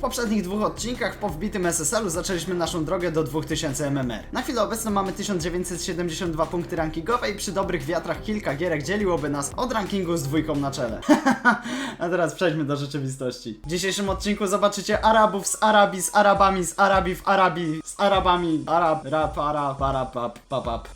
poprzednich dwóch odcinkach po wbitym SSL-u zaczęliśmy naszą drogę do 2000 MMR. Na chwilę obecną mamy 1972 punkty rankingowe i przy dobrych wiatrach kilka gierek dzieliłoby nas od rankingu z dwójką na czele. A teraz przejdźmy do rzeczywistości. W dzisiejszym odcinku zobaczycie Arabów z Arabii, z Arabami, z Arabii w Arabii, z Arabami, Arab, rap, Arab, Arab, pap, pap,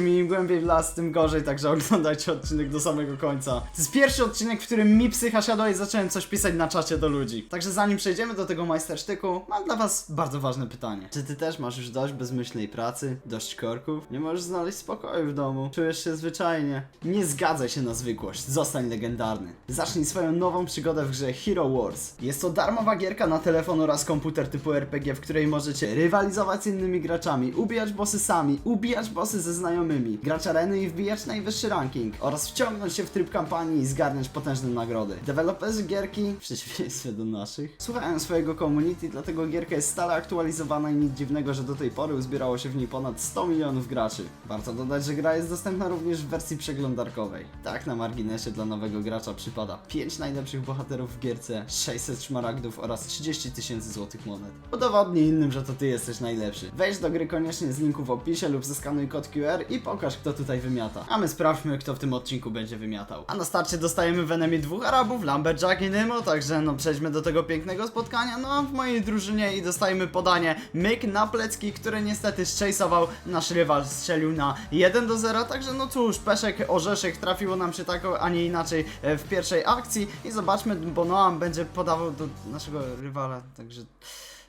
mi, im głębiej w las, tym gorzej, także oglądajcie odcinek do samego końca. To jest pierwszy odcinek, w którym mi psycha siadła i zacząłem coś pisać na czacie do ludzi. Także zanim przejdziemy do tego majstersztyku, mam dla was bardzo ważne pytanie. Czy ty też masz już dość bezmyślnej pracy, dość korków? Nie możesz znaleźć spokoju w domu? Czujesz się zwyczajnie? Nie zgadzaj się na zwykłość, zostań legendarny. Zacznij swoją nową przygodę w grze Hero Wars. Jest to darmowa gierka na telefon oraz komputer typu RPG, w której możecie rywalizować z innymi graczami, ubijać bossy sami, ubijać bossy ze znajomymi, grać areny i wbijać najwyższy ranking oraz wciągnąć się w tryb kampanii i zgarnąć potężne nagrody. Deweloperzy gierki, w przeciwieństwie do naszych, słuchają swojego community, dlatego gierka jest stale aktualizowana i nic dziwnego, że do tej pory uzbierało się w niej ponad 100 milionów graczy. Warto dodać, że gra jest dostępna również w wersji przeglądarkowej. Tak na marginesie dla nowego gracza przypada 5 najlepszych bohaterów w gierce, 600 szmaragdów oraz 30 tysięcy złotych monet. Udowodnij innym, że to ty jesteś najlepszy. Wejdź do gry koniecznie z linku w opisie lub zeskanuj kod QR i pokaż kto tutaj wymiata. A my sprawdźmy kto w tym odcinku będzie wymiatał. A na starcie dostajemy w enemy dwóch Arabów, Lumberjack i Nemo, także no przejdźmy do tego pięknego spotkania. No a w mojej drużynie i dostajemy podanie. Myk na plecki, które niestety zchase'ował. Nasz rywal, strzelił na 1 do 0, także no cóż, Peszek Orzeszek trafiło nam się tak, a nie inaczej e, w pierwszej akcji. I zobaczmy, bo Noam będzie podawał do naszego rywala, także...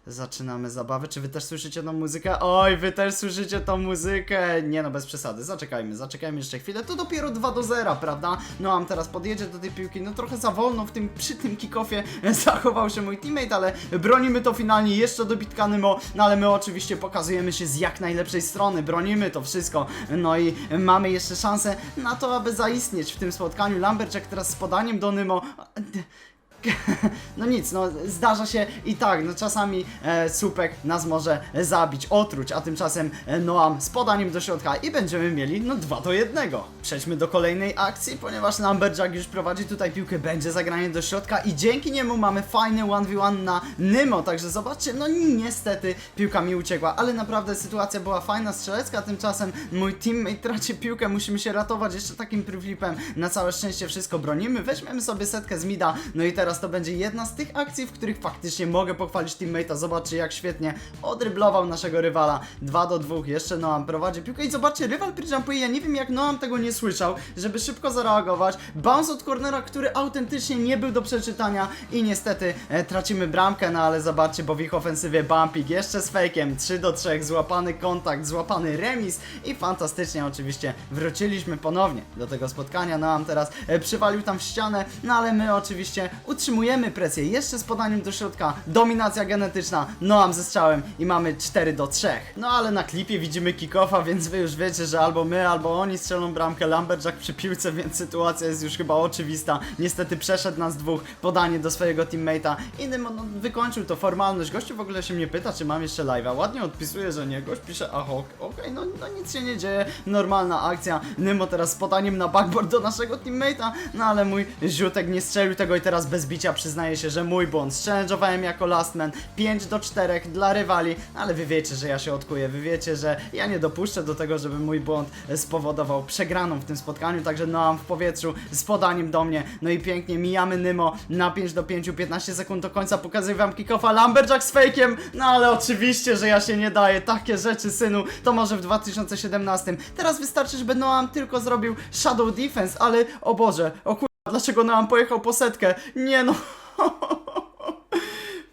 Zaczynamy zabawę. Czy wy też słyszycie tą muzykę? Oj, wy też słyszycie tą muzykę! Nie no, bez przesady. Zaczekajmy, zaczekajmy jeszcze chwilę. To dopiero 2 do 0, prawda? No, am teraz podjedzie do tej piłki. No trochę za wolno w tym, przy tym kickoffie zachował się mój teammate, ale bronimy to finalnie jeszcze do bitka Nymo. No ale my oczywiście pokazujemy się z jak najlepszej strony. Bronimy to wszystko. No i mamy jeszcze szansę na to, aby zaistnieć w tym spotkaniu. Lamberczek teraz z podaniem do Nymo. No nic, no zdarza się i tak, no czasami e, słupek nas może zabić, otruć, a tymczasem e, Noam z podaniem do środka i będziemy mieli no 2 do 1. Przejdźmy do kolejnej akcji, ponieważ Lumberjack już prowadzi tutaj piłkę, będzie zagranie do środka i dzięki niemu mamy fajny 1v1 na Nymo, także zobaczcie, no niestety piłka mi uciekła, ale naprawdę sytuacja była fajna, strzelecka, tymczasem mój teammate traci piłkę, musimy się ratować jeszcze takim preflipem, na całe szczęście wszystko bronimy, weźmiemy sobie setkę z mida, no i teraz to będzie jedna z tych akcji, w których faktycznie mogę pochwalić teammate'a. Zobaczcie jak świetnie odryblował naszego rywala. 2 do 2, jeszcze Noam prowadzi piłkę i zobaczcie, rywal prejumpuje. Ja nie wiem jak Noam tego nie słyszał, żeby szybko zareagować. Bounce od cornera, który autentycznie nie był do przeczytania i niestety e, tracimy bramkę, no ale zobaczcie, bo w ich ofensywie Bumpik jeszcze z fakiem. 3 do 3, złapany kontakt, złapany remis i fantastycznie oczywiście wróciliśmy ponownie do tego spotkania. Noam teraz e, przywalił tam w ścianę, no ale my oczywiście utrzymujemy presję jeszcze z podaniem do środka. Dominacja genetyczna, Noam ze strzałem i mamy 4 do 3. No ale na klipie widzimy kickofa, więc wy już wiecie, że albo my, albo oni strzelą bramkę. Lumberjack przy piłce, więc sytuacja jest już chyba oczywista. Niestety przeszedł nas dwóch, podanie do swojego teammate'a. Innym no, wykończył to formalność. Gościu w ogóle się mnie pyta, czy mam jeszcze live'a. Ładnie odpisuje, że nie. Gość pisze, ach, ok- okej, no, no nic się nie dzieje. Normalna akcja. Nymo teraz z podaniem na backboard do naszego teammate'a. No ale mój ziutek nie strzelił tego i teraz bez bicia przyznaję się, że mój błąd. Challenge'owałem jako last man 5 do 4 dla rywali, ale wy wiecie, że ja się odkuję, wy wiecie, że ja nie dopuszczę do tego, żeby mój błąd spowodował przegraną w tym spotkaniu, także Noam w powietrzu z podaniem do mnie, no i pięknie mijamy Nymo na 5 do 5, 15 sekund do końca, pokazuję wam kickofa, Lumberjack z fake'iem, no ale oczywiście, że ja się nie daję, takie rzeczy synu, to może w 2017, teraz wystarczy, żeby Noam tylko zrobił Shadow Defense, ale o Boże, o. Dlaczego Noam pojechał po setkę? Nie no.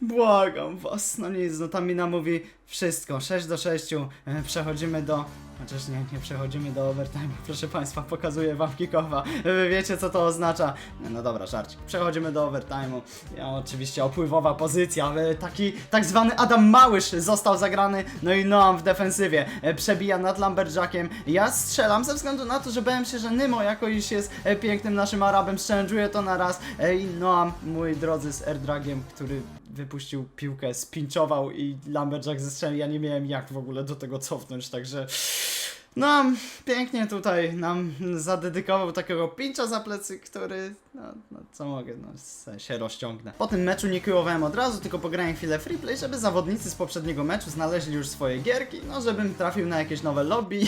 Błagam was. No nic, no tam mina mówi wszystko. 6 do 6. E, Przechodzimy do. Chociaż nie, nie przechodzimy do overtime. Proszę państwa, pokazuję wam kickofa. Wy wiecie co to oznacza. No dobra, żarcik. Przechodzimy do overtime'u. Ja oczywiście opływowa pozycja, ale taki tak zwany Adam Małysz został zagrany. No i Noam w defensywie. E, Przebija nad Lumberjackiem. Ja strzelam ze względu na to, że bałem się, że Nymo jako iż jest e, pięknym naszym Arabem, challenge'uje to na raz. E, I Noam, mój drodzy, z Airdragiem, który wypuścił piłkę, spinczował i Lumberjack zestrzelił. Ja nie miałem jak w ogóle do tego cofnąć, także No, pięknie tutaj nam zadedykował takiego pincza za plecy, który, no, no co mogę, no się rozciągnę. Po tym meczu nie kyłowałem od razu, tylko pograłem chwilę freeplay, żeby zawodnicy z poprzedniego meczu znaleźli już swoje gierki, no żebym trafił na jakieś nowe lobby.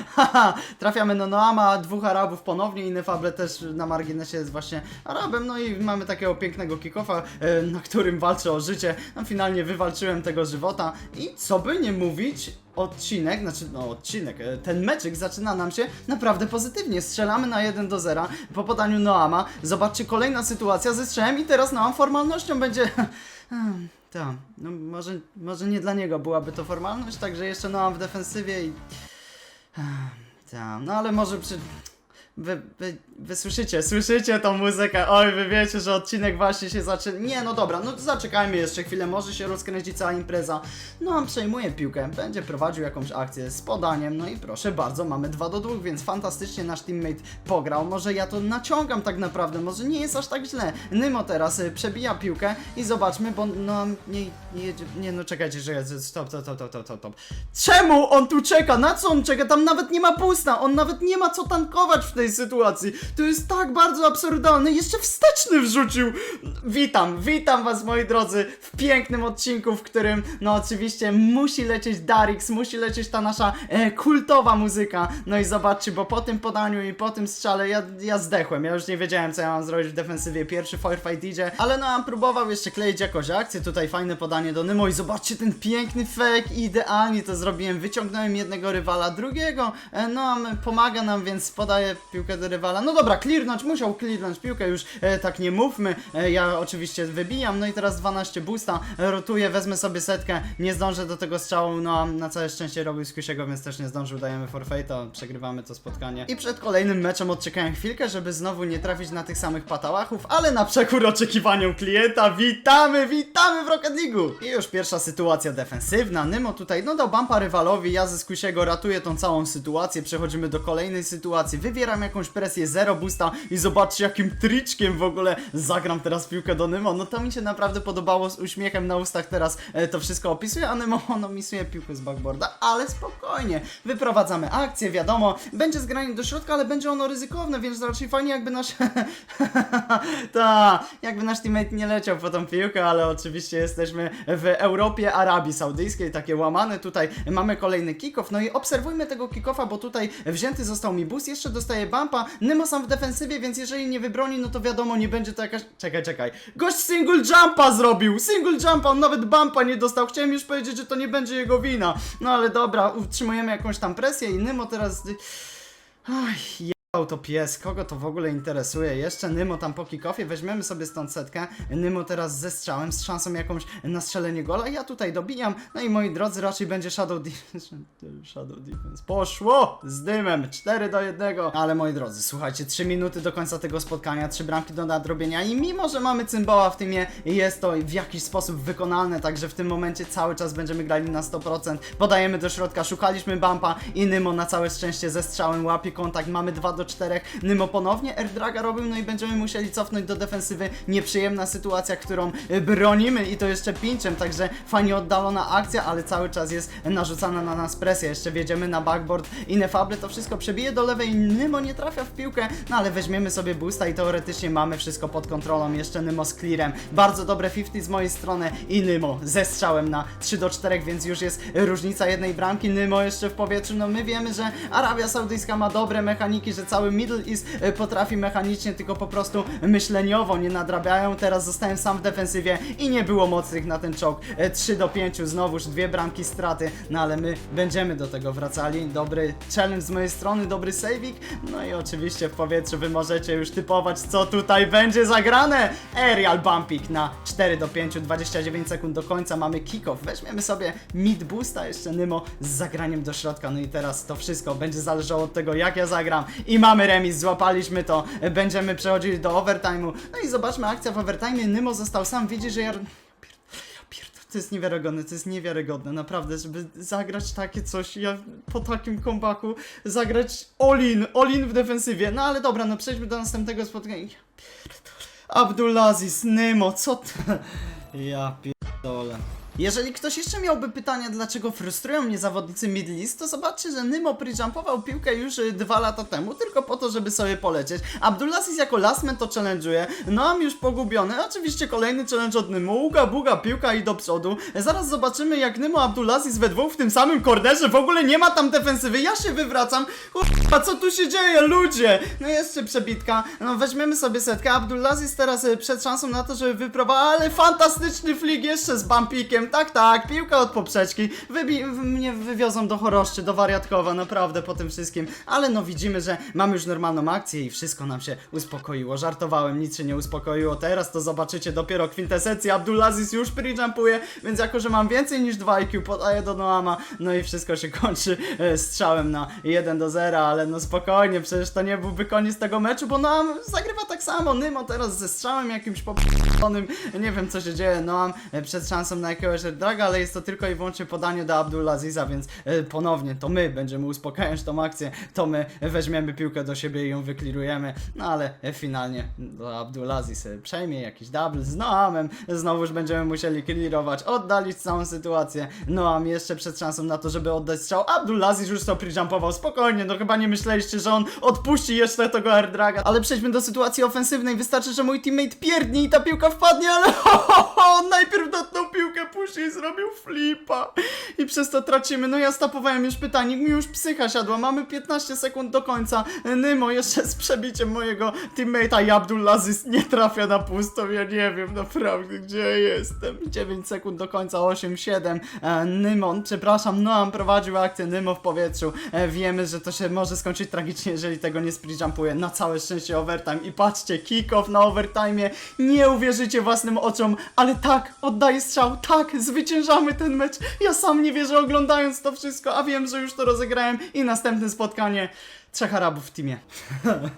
Trafiamy na Noama, dwóch Arabów ponownie, inny Fable też na marginesie jest właśnie Arabem, no i mamy takiego pięknego kickofa, e, na którym walczę o życie. No, finalnie wywalczyłem tego żywota i co by nie mówić, odcinek, znaczy no odcinek, e, ten meczyk zaczyna nam się naprawdę pozytywnie. Strzelamy na 1 do 0 po podaniu Noama. Zobaczcie, kolejna sytuacja ze strzałem i teraz Noam formalnością będzie... Tak, no może, może nie dla niego byłaby to formalność, także jeszcze Noam w defensywie i... Tak, no ale może przy... Wy, wy, wy słyszycie, słyszycie tą muzykę, oj, wy wiecie, że odcinek właśnie się zaczyna. Nie, no dobra, no zaczekajmy jeszcze chwilę, może się rozkręci cała impreza. No, on przejmuje piłkę, będzie prowadził jakąś akcję z podaniem, no i proszę bardzo, mamy 2 do 2, więc fantastycznie nasz teammate pograł. Może ja to naciągam tak naprawdę, może nie jest aż tak źle. Nymo teraz y, przebija piłkę i zobaczmy, bo no, nie, nie nie no, czekajcie, że stop, stop, stop, stop, stop, stop. Czemu on tu czeka? Na co on czeka? Tam nawet nie ma pusta, on nawet nie ma co tankować w tej sytuacji. To jest tak bardzo absurdalne. Jeszcze wsteczny wrzucił. Witam, witam was moi drodzy w pięknym odcinku, w którym no oczywiście musi lecieć Darix, musi lecieć ta nasza e, kultowa muzyka. No i zobaczcie, bo po tym podaniu i po tym strzale ja, ja zdechłem. Ja już nie wiedziałem co ja mam zrobić w defensywie. Pierwszy firefight idzie, ale no mam próbował jeszcze kleić jakąś akcję. Tutaj fajne podanie do Nymo i zobaczcie ten piękny fake. Idealnie to zrobiłem. Wyciągnąłem jednego rywala, drugiego. E, no pomaga nam, więc podaje piłkę do rywala. No dobra, clearnąć, musiał clearnąć piłkę, już e, tak nie mówmy. E, ja oczywiście wybijam, no i teraz 12 boosta, e, rotuję, wezmę sobie setkę, nie zdążę do tego strzału, no a na całe szczęście robił Skusiego, więc też nie zdążył, dajemy forfeita, przegrywamy to spotkanie. I przed kolejnym meczem odczekałem chwilkę, żeby znowu nie trafić na tych samych patałachów, ale na przekór oczekiwaniom klienta, witamy, witamy w Rocket League'u! I już pierwsza sytuacja defensywna, Nymo tutaj, no dał bumpa rywalowi, ja ze Skusiego ratuję tą całą sytuację, przechodzimy do kolejnej sytuacji, wywieram jakąś presję, zero boosta i zobaczcie jakim triczkiem w ogóle zagram teraz piłkę do Nymo, no to mi się naprawdę podobało, z uśmiechem na ustach teraz e, to wszystko opisuję, a Nymo no, misuje piłkę z backboarda, ale spokojnie, wyprowadzamy akcję, wiadomo, będzie zgranie do środka, ale będzie ono ryzykowne, więc raczej fajnie jakby nasz ta, jakby nasz teammate nie leciał po tą piłkę, ale oczywiście jesteśmy w Europie, Arabii Saudyjskiej, takie łamane. Tutaj mamy kolejny kickoff, no i obserwujmy tego kickoffa, bo tutaj wzięty został mi boost, jeszcze dostaje bumpa, Nemo sam w defensywie, więc jeżeli nie wybroni, no to wiadomo, nie będzie to jakaś... Czekaj, czekaj, gość single jumpa zrobił, single jumpa, on nawet bumpa nie dostał, chciałem już powiedzieć, że to nie będzie jego wina, no ale dobra, utrzymujemy jakąś tam presję i Nemo teraz... Ach, To pies, kogo to w ogóle interesuje? Jeszcze Nymo tam po kickoffie, weźmiemy sobie stąd setkę. Nymo teraz ze strzałem, z szansą jakąś na strzelenie gola. Ja tutaj dobijam. No i moi drodzy, raczej będzie Shadow Defense. Shadow Defense. Poszło! Z dymem! 4 do 1. Ale moi drodzy, słuchajcie, 3 minuty do końca tego spotkania, 3 bramki do nadrobienia i mimo, że mamy cymbała w tymie, jest to w jakiś sposób wykonalne, także w tym momencie cały czas będziemy grali na 100%. Podajemy do środka, szukaliśmy bumpa i Nymo na całe szczęście ze strzałem łapie kontakt. Mamy 2 do 4. Nymo ponownie airdraga robił, no i będziemy musieli cofnąć do defensywy. Nieprzyjemna sytuacja, którą y, bronimy i to jeszcze pinczem, także fajnie oddalona akcja, ale cały czas jest narzucana na nas presja. Jeszcze wjedziemy na backboard i Nefable to wszystko przebije do lewej. Nymo nie trafia w piłkę, no ale weźmiemy sobie boosta i teoretycznie mamy wszystko pod kontrolą. Jeszcze Nymo z clearem. Bardzo dobre 50 z mojej strony i Nymo ze strzałem na 3 do 4, więc już jest różnica jednej bramki. Nymo jeszcze w powietrzu. No my wiemy, że Arabia Saudyjska ma dobre mechaniki, że cały Middle East e, potrafi mechanicznie, tylko po prostu myśleniowo nie nadrabiają. Teraz zostałem sam w defensywie i nie było mocnych na ten czołg. E, 3 do 5, znowuż dwie bramki straty, no ale my będziemy do tego wracali. Dobry challenge z mojej strony, dobry saving. No i oczywiście w powietrzu wy możecie już typować, co tutaj będzie zagrane. Aerial bumping na 4 do 5, 29 sekund do końca mamy kickoff. Weźmiemy sobie mid boosta, jeszcze Nymo z zagraniem do środka. No i teraz to wszystko będzie zależało od tego, jak ja zagram. I mamy remis, złapaliśmy to. Będziemy przechodzili do overtime'u. No i zobaczmy akcja w overtime. Nymo został sam, widzi, że ja... To jest niewiarygodne, to jest niewiarygodne, naprawdę, żeby zagrać takie coś, ja po takim kombaku zagrać all-in, all-in w defensywie, no ale dobra, no przejdźmy do następnego spotkania. Abdulaziz, Nymo, co? Ja pierdolę. Jeżeli ktoś jeszcze miałby pytania, dlaczego frustrują mnie zawodnicy Middle East, to zobaczcie, że Nymo pre-jumpował piłkę już y, dwa lata temu, tylko po to, żeby sobie polecieć. Abdulaziz jako lastman to challenge'uje, Noam już pogubiony, oczywiście kolejny challenge od Nymo, uga buga piłka i do przodu. Zaraz zobaczymy jak Nymo Abdulaziz we dwóch w tym samym kornerze, w ogóle nie ma tam defensywy, ja się wywracam, a co tu się dzieje, ludzie? No jeszcze przebitka, no weźmiemy sobie setkę, Abdulaziz teraz y, przed szansą na to, żeby wyprowadzić, ale fantastyczny flik jeszcze z bumpikiem, tak, tak, piłka od poprzeczki, Wybi mnie wywiozą do choroszczy, do wariatkowa, naprawdę po tym wszystkim, ale no widzimy, że mamy już normalną akcję i wszystko nam się uspokoiło, żartowałem, nic się nie uspokoiło, teraz to zobaczycie dopiero kwintesencję, Abdulaziz już pre-jumpuje, więc jako, że mam więcej niż 2 IQ, podaję do Noama, no i wszystko się kończy e, strzałem na 1 do 0, ale no spokojnie, przecież to nie byłby koniec tego meczu, bo Noam zagrywa tak samo, Nymo teraz ze strzałem jakimś poprzedzonym, nie wiem co się dzieje, Noam e, przed szansą na jakiegoś draga, ale jest to tylko i wyłącznie podanie do Abdulaziza, więc e, ponownie to my będziemy uspokajać tą akcję, to my weźmiemy piłkę do siebie i ją wyklirujemy, no ale e, finalnie Abdulaziz e, przejmie jakiś double z Noamem, znowuż będziemy musieli clearować, oddalić całą sytuację, Noam jeszcze przed szansą na to, żeby oddać strzał, Abdulaziz już to pre-jumpował, spokojnie, no chyba nie myśleliście, że on odpuści jeszcze tego airdraga, ale przejdźmy do sytuacji ofensywnej, wystarczy, że mój teammate pierdnie i ta piłka wpadnie, ale ho, ho, ho, on najpierw dotknął piłkę, później zrobił flipa. I przez to tracimy, no ja stapowałem już pytanie, mi już psycha siadła, mamy 15 sekund do końca, Nymo jeszcze z przebiciem mojego teammate'a. I Abdulaziz nie trafia na pustą, ja nie wiem naprawdę gdzie jestem, 9 sekund do końca, 8-7, e, Nymon, przepraszam, Noam prowadził akcję, Nymo w powietrzu, e, wiemy, że to się może skończyć tragicznie, jeżeli tego nie spree-jumpuje, na całe szczęście overtime. I patrzcie, kick-off na overtime, nie uwierzycie własnym oczom, ale tak, oddaję strzał, tak, zwyciężamy ten mecz, ja sam nie wierzę oglądając to wszystko, a wiem, że już to rozegrałem i następne spotkanie, trzech Arabów w teamie.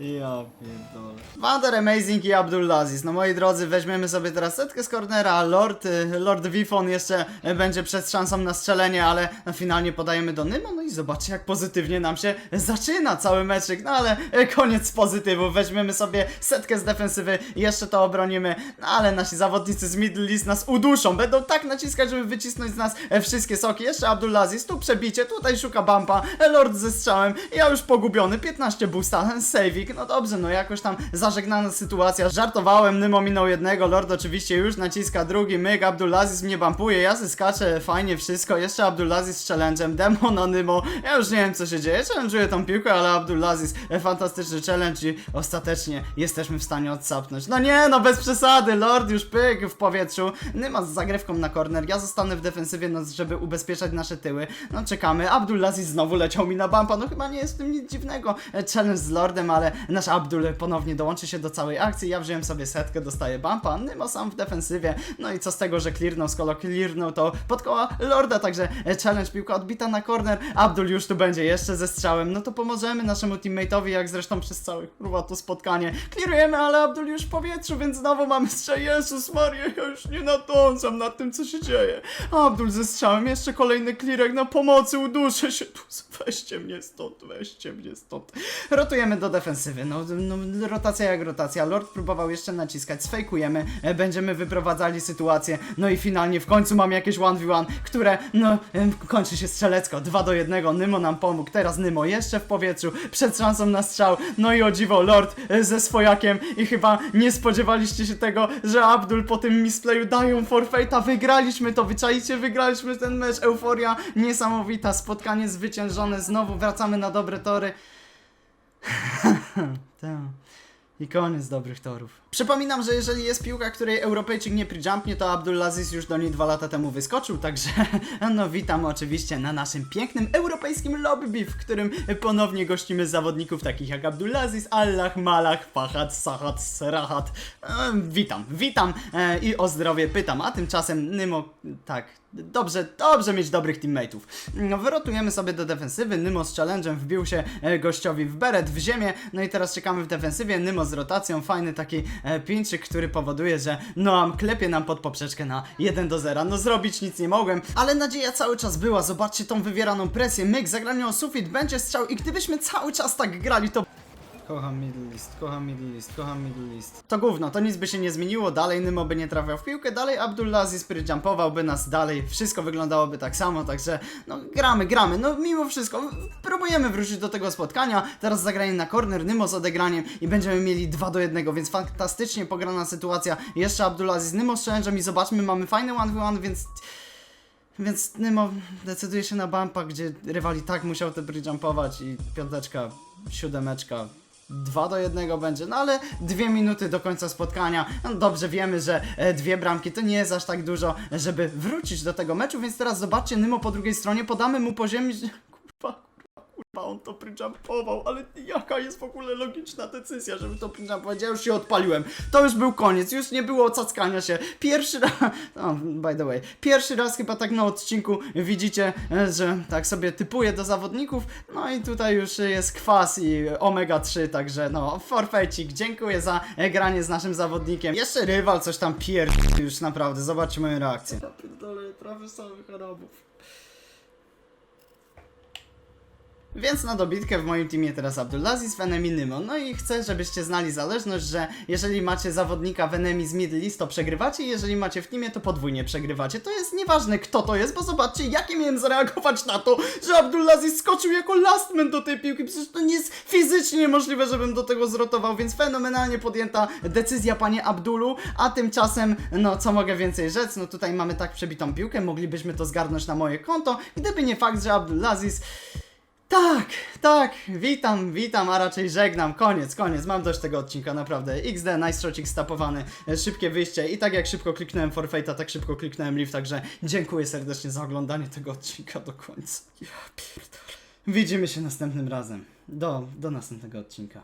Ja pierdolę. Wander Amazing i Abdulaziz. No moi drodzy, weźmiemy sobie teraz setkę z cornera, Lord, y, Lord Wifon jeszcze y, będzie przed szansą na strzelenie, ale finalnie podajemy do Nymo, no i zobaczcie jak pozytywnie nam się zaczyna cały meczyk, no ale y, koniec pozytywu, weźmiemy sobie setkę z defensywy, jeszcze to obronimy, no ale nasi zawodnicy z Middle East nas uduszą, będą tak naciskać, żeby wycisnąć z nas wszystkie soki, jeszcze Abdulaziz, tu przebicie, tutaj szuka bumpa, Lord ze strzałem, ja już pogubiony, 15 boosta, saving, no dobrze, no jakoś tam zażegnana sytuacja, żartowałem, Nymo minął jednego, Lord oczywiście już naciska drugi, myk, Abdulaziz mnie bumpuje, ja zyskaczę, fajnie wszystko, jeszcze Abdulaziz z challenge'em, demo na Nymo, ja już nie wiem co się dzieje, challenge'uję tą piłkę, ale Abdulaziz, e, fantastyczny challenge i ostatecznie jesteśmy w stanie odsapnąć, no nie, no bez przesady, Lord już pyk w powietrzu, Nyma z zagrywką na corner, ja zostanę w defensywie, no żeby ubezpieczać nasze tyły, no czekamy, Abdulaziz znowu leciał mi na bumpa, no chyba nie jest w tym nic dziwnego, challenge z Lordem, ale nasz Abdul ponownie dołączy się do całej akcji, ja wziąłem sobie setkę, dostaję bumpa, Nymo sam w defensywie, no i co z tego, że clearnął, skoro clearnął to pod koła Lorda, także challenge, piłka odbita na corner, Abdul już tu będzie jeszcze ze strzałem, no to pomożemy naszemu teammate'owi, jak zresztą przez całe kurwa to spotkanie, clearujemy, ale Abdul już w powietrzu, więc znowu mamy strzał, Jezus Maria, ja już nie nadążam nad tym, co się dzieje, Abdul ze strzałem, jeszcze kolejny clearek na pomocy, uduszę się. Tu, weźcie mnie stąd, weźcie mnie stąd, rotujemy do defensywy, no, no rotacja jak rotacja, Lord próbował jeszcze naciskać, sfejkujemy, będziemy wyprowadzali sytuację, no i finalnie w końcu mam jakieś 1v1, które, no, kończy się strzelecko, 2 do 1, Nymo nam pomógł, teraz Nymo jeszcze w powietrzu, przed szansą na strzał, no i o dziwo, Lord e, ze swojakiem. I chyba nie spodziewaliście się tego, że Abdul po tym misplayu dają forfeita, wygraliśmy to, wyczaicie, wygraliśmy ten mecz, euforia niesamowita, spotkanie zwyciężone, znowu wracamy na dobre tory. Tak. I koniec dobrych torów. Przypominam, że jeżeli jest piłka, której Europejczyk nie prejumpnie, to Abdulaziz już do niej dwa lata temu wyskoczył, także no witam oczywiście na naszym pięknym europejskim lobby, w którym ponownie gościmy zawodników takich jak Abdulaziz, Allah, Malach, Fahad, Sahat, Serahat. E, witam, witam e, i o zdrowie pytam, a tymczasem Nymo, tak, Dobrze, dobrze mieć dobrych teammateów. Wyrotujemy sobie do defensywy. Nymo z challenge'em wbił się e, gościowi w beret, w ziemię. No i teraz czekamy w defensywie. Nymo z rotacją. Fajny taki e, pinczyk, który powoduje, że Noam klepie nam pod poprzeczkę na 1 do 0. No zrobić nic nie mogłem, ale nadzieja cały czas była. Zobaczcie tą wywieraną presję. Myk, zagranie o sufit, będzie strzał i gdybyśmy cały czas tak grali, to Kocham Middle East, kocham Middle East, kocham Middle East. To gówno, to nic by się nie zmieniło, dalej Nymo by nie trafiał w piłkę, dalej Abdulaziz jumpował nas dalej, wszystko wyglądałoby tak samo, także no gramy, gramy, no mimo wszystko, próbujemy wrócić do tego spotkania, teraz zagranie na corner, Nymo z odegraniem i będziemy mieli 2 do 1, więc fantastycznie pograna sytuacja, jeszcze Abdulaziz, Nymo z challenge'em i zobaczmy, mamy fajny 1v1, więc... Więc Nymo decyduje się na bumpa, gdzie rywal i tak musiał te jumpować i piąteczka, siódemeczka. 2 do 1 będzie, no ale dwie minuty do końca spotkania. No dobrze wiemy, że e, dwie bramki to nie jest aż tak dużo, żeby wrócić do tego meczu, więc teraz zobaczcie, Nymo po drugiej stronie, podamy mu po ziemi. że- Kurwa, kurwa, kurwa, on to jumpował, ale jaka jest w ogóle logiczna decyzja, żeby to jumpować? Ja już się odpaliłem. To już był koniec, już nie było cackania się. Pierwszy raz, by the way, pierwszy raz chyba tak na odcinku widzicie, że tak sobie typuję do zawodników, no i tutaj już jest kwas i omega 3, także no, forfecik, dziękuję za granie z naszym zawodnikiem. Jeszcze rywal coś tam pier... już naprawdę, zobaczcie moją reakcję. Ja pierdolę, trafię samych Arabów. Więc na dobitkę w moim teamie teraz Abdulaziz w Enemy. No i chcę, żebyście znali zależność, że jeżeli macie zawodnika w z Middle East, to przegrywacie, jeżeli macie w teamie, to podwójnie przegrywacie. To jest nieważne kto to jest, bo zobaczcie, jakie miałem zareagować na to, że Abdulaziz skoczył jako lastman do tej piłki. Przecież to nie jest fizycznie niemożliwe, żebym do tego zrotował, więc fenomenalnie podjęta decyzja, panie Abdulu. A tymczasem, no co mogę więcej rzec? No tutaj mamy tak przebitą piłkę, moglibyśmy to zgarnąć na moje konto, gdyby nie fakt, że Abdulaziz tak, tak, witam, witam, a raczej żegnam. Koniec, koniec, mam dość tego odcinka, naprawdę. XD, nice stapowany, e, szybkie wyjście i tak jak szybko kliknąłem Forfeita, tak szybko kliknąłem Leaf, także dziękuję serdecznie za oglądanie tego odcinka do końca. Ja pierdolę. Widzimy się następnym razem. Do, do następnego odcinka.